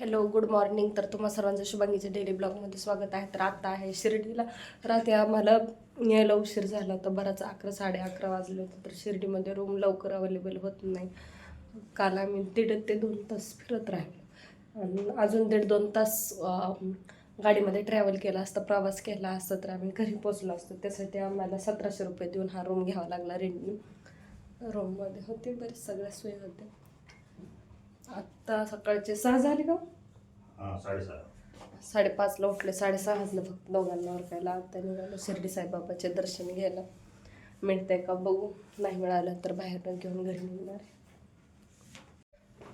Hello good morning तर तुम्हा सर्वांचं शुभांगीच्या डेली ब्लॉगमध्ये स्वागत आहे. तर आता आहे शिर्डीला. रात्री आम्हाला यायला उशीर झाला होता. बराच अकरा साडे अकरा वाजले होते. तर शिर्डीमध्ये रूम लवकर अवेलेबल होत नाही. काल आम्ही दीड ते दोन तास फिरत राहिलो. आणि अजून दीड दोन तास गाडीमध्ये ट्रॅव्हल केला असता प्रवास केला असता तर आम्ही घरी पोचलो असतो. त्यासाठी आम्हाला सतराशे रुपये देऊन हा रूम घ्यावा लागला. रेंट रूममध्ये होते बरेच सगळ्या सोयी होत्या. आत्ता सकाळचे सहा झाले का? हां साडेसहा. साडेपाचला उठले साडेसहा वाजलं फक्त दोघांना ओरकायला. आता निघालो शिर्डी साईबाबाचे दर्शन घ्यायला. मिळतंय का बघू. नाही मिळालं तर बाहेरनं घेऊन घरी निघणार आहे.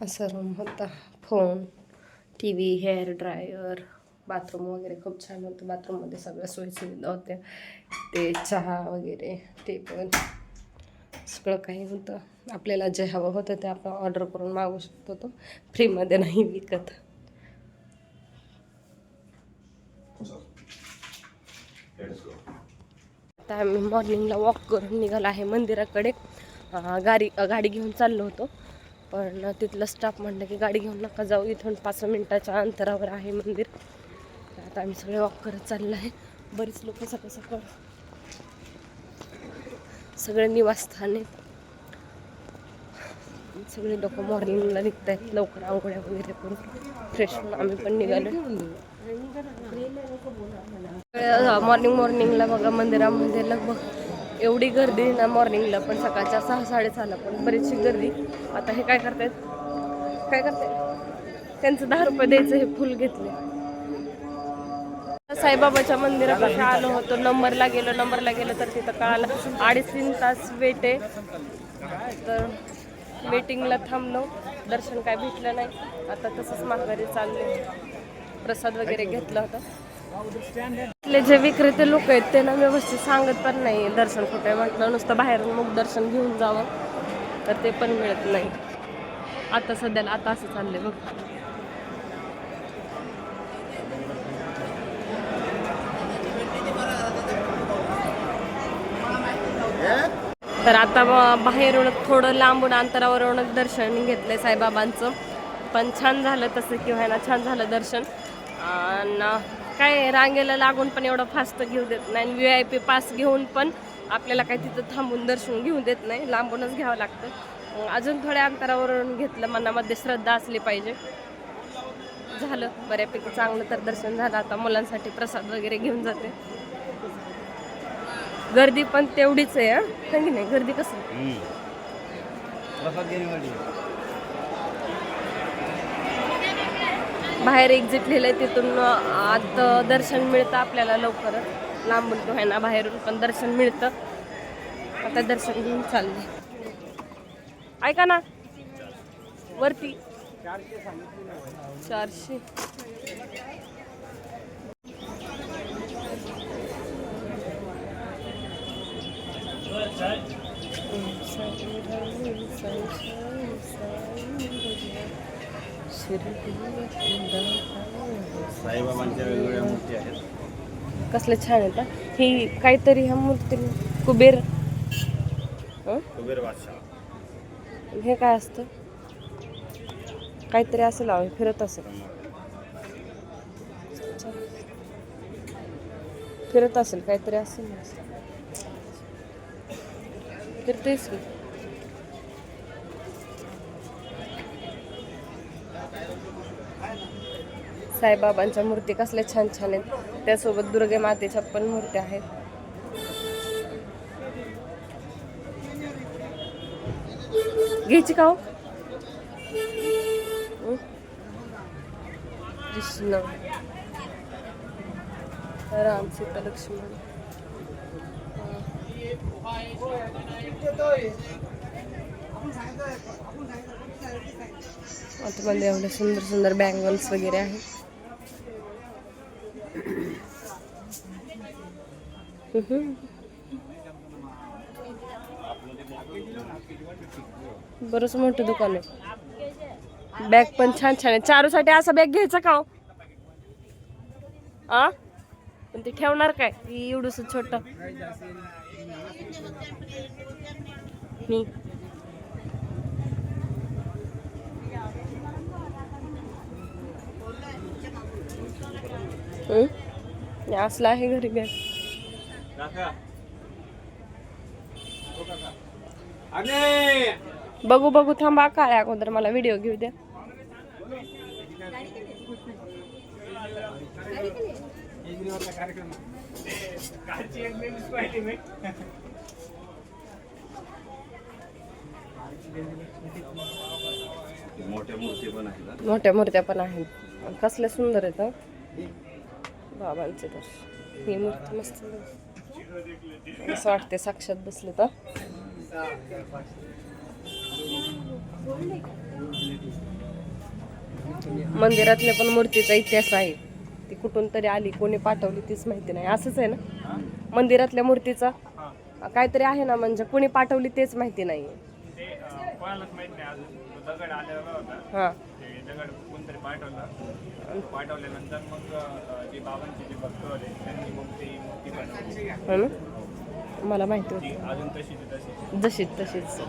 असं रूम होता. Phone T V hair dryer bathroom वगैरे खूप छान होतं. बाथरूममध्ये सगळ्या सोयी सुविधा होत्या. ते चहा वगैरे ते पण. सगळं काही होतं. आपल्याला जे हवं होतं ते आपण ऑर्डर करून मागू शकतो तो. फ्रीमध्ये नाही विकत. आता आम्ही मॉर्निंगला वॉक करून निघालो आहे मंदिराकडे. गाडी गाडी घेऊन चाललो होतो. पण तिथलं स्टाफ म्हणलं की गाडी घेऊन नका जाऊ इथून पाच मिनटाच्या अंतरावर आहे मंदिर. आता आम्ही सगळे वॉक करत चाललो आहे. बरीच लोक सकाळ सकाळ सगळे निवासस्थान. आहेत सगळे लोक मॉर्निंगला निघत आहेत लवकर आंघोळ्या वगैरे करून फ्रेश होऊन आम्ही पण निघालो मॉर्निंग मॉर्निंगला बघा मंदिरामध्ये लगभग एवढी गर्दी ना मॉर्निंगला पण सकाळच्या सहा साडेसहाला पण बरीचशी गर्दी. आता हे काय करतायत? काय करतायत? त्यांचं दहा रुपये द्यायचं हे फुल घेतले साईबाबाच्या मंदिरापासून आलो होतो नंबरला गेलो नंबरला गेलो तर तिथं कळालं अडीच तीन तास वेट आहे. तर वेटिंगला थांबलो. दर्शन काय भेटलं नाही. आता तसंच माघारी चालले. प्रसाद वगैरे घेतला होता. इथले जे विक्रेते लोक आहेत त्यांना व्यवस्थित सांगत पण नाही दर्शन कुठे म्हटलं नुसतं बाहेरून मग दर्शन घेऊन जावं. तर ते पण मिळत नाही. आता सध्याला आता असं चाललंय बघ. तर आता बाहेरून थोडं लांबून अंतरावरून दर्शन घेतलं आहे साईबाबांचं. पण छान झालं तसं की व्हायना छान झालं दर्शन. आणि काय रांगेला लागून पण एवढं फास्ट घेऊ देत नाही व्ही आय पी पास घेऊन पण आपल्याला काही तिथं थांबून दर्शन घेऊ देत नाही. लांबूनच घ्यावं लागतं. अजून थोड्या अंतरावरून घेतलं मनामध्ये श्रद्धा असली पाहिजे. झालं. बऱ्यापैकी चांगलं तर दर्शन झालं. आता मुलांसाठी प्रसाद वगैरे घेऊन जाते. गर्दी पण तेवढीच आहे हं? की नाही? गर्दी कसं? बाहेर एक्झिट लिहिलंय तिथून आत दर्शन मिळतं आपल्याला लवकरच. लांबून तो आहे ना बाहेरून पण दर्शन मिळतं. आता दर्शन घेऊन चालले ऐका ना. वरती. चारशे. साईबाबांच्या वेगवेगळ्या मूर्ती आहेत. कसलं छान आहे ही काहीतरी ह्या मूर्ती कुबेर. हं? कुबेर बादशाह. हे काय असतं? काहीतरी असेल अहो, फिरत असेल. फिरत असेल काहीतरी असेल. फिरतेच की? साईबाबांच्या मूर्ती कसल्या छान छान आहेत. त्यासोबत दुर्गे मातेच्या पण मूर्त्या आहेत. घ्यायची का हो? कृष्ण. राम सीता लक्ष्मण आतमध्ये सुंदर सुंदर बँगल्स वगैरे आहेत. हम्म. बरंच मोठं दुकान आहे. बॅग पण छान छान चारूसाठी असा बॅग घ्यायचा का हो? मी. असला असलं आहे घरी बॅग. बघू बघू थांबा काय अगोदर मला व्हिडिओ घेऊ द्या. मोठ्या मूर्ती पण आहेत हा. मोठ्या मूर्त्या पण आहेत कसल्या सुंदर आहेत? बाबांचे तर ही मूर्ती मस्त. असं वाटते साक्षात बसले तर मंदिरातल्या पण मूर्तीचा इतिहास आहे ती कुठून तरी आली कोणी पाठवली तीच माहिती नाही. असंच आहे ना? मंदिरातल्या मूर्तीचा? काहीतरी आहे ना म्हणजे कोणी पाठवली तेच माहिती नाही. हा. मला माहिती होती. जशीच तशीच.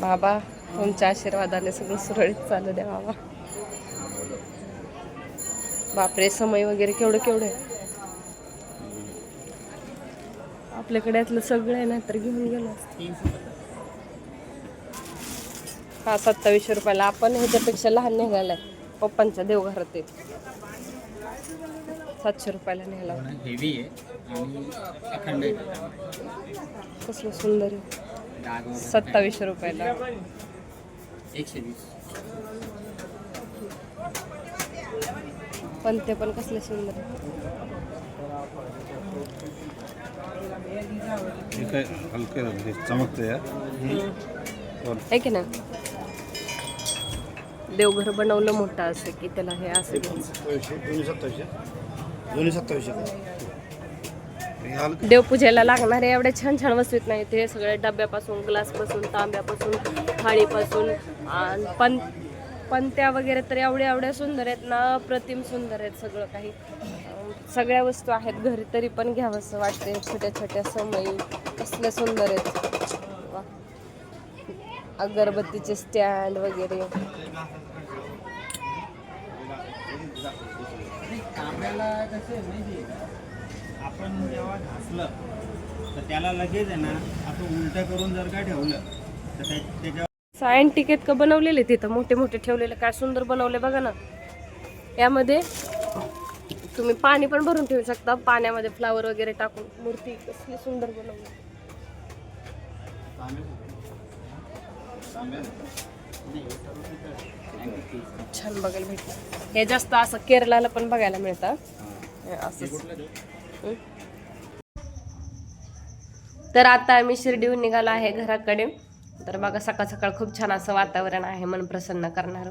बाबा. तुमच्या आशीर्वादाने सगळं सुरळीत चालू द्या बाबा बापरे समय वगैरे केवढं केवढं आपल्याकडे यातलं सगळं आहे ना तर घेऊन गेलो. हा सत्तावीसशे रुपयाला. आपण ह्याच्यापेक्षा लहान निघालाय पप्पांच्या देवघरात सातशे रुपयाला हेवी आहे. आहे. कसलं सुंदर आहे. सत्तावीसशे रुपयाला. एकशे वीस. पण ते पण कसले सुंदर आहे हे काय हलके हलके चमकते आहे की ना देवघर बनवलं मोठं असं की त्याला हे असं दोन्ही सत्तावीसशे. दोन्ही सत्तावीसशे. देवपूजेला लागणारे एवढे छान छान वस्तू नाही ते सगळे डब्यापासून ग्लासपासून तांब्यापासून थाळीपासून आणि पण पंत्या वगैरे तर एवढ्या एवढ्या सुंदर आहेत ना. प्रतिम सुंदर आहेत सगळं काही. सगळ्या वस्तू आहेत. घरी तरी पण घ्यावंसं वाटते छोट्या छोट्या समयी कसल्या सुंदर आहेत. अगरबत्तीचे स्टँड वगैरे. आपण जेव्हा घासलं तर त्याला लगेच आहे ना असं उलटं करून जर का ठेवलं तर त्या- त्याच्यावर सायंटिक आहेत का बनवलेले तिथं मोठे मोठे ठेवलेले काय सुंदर बनवले बघा ना. यामध्ये तुम्ही पाणी पण भरून ठेवू शकता पाण्यामध्ये फ्लावर वगैरे टाकून. मूर्ती कसली सुंदर बनवली. छान बघायला भेटलं. हे जास्त असं केरळाला पण बघायला मिळतं. हं. तर आता आम्ही शिर्डीहून निघालो आहे घराकडे. तर बघा सकाळ सकाळ खूप छान असं वातावरण आहे मन प्रसन्न करणारं.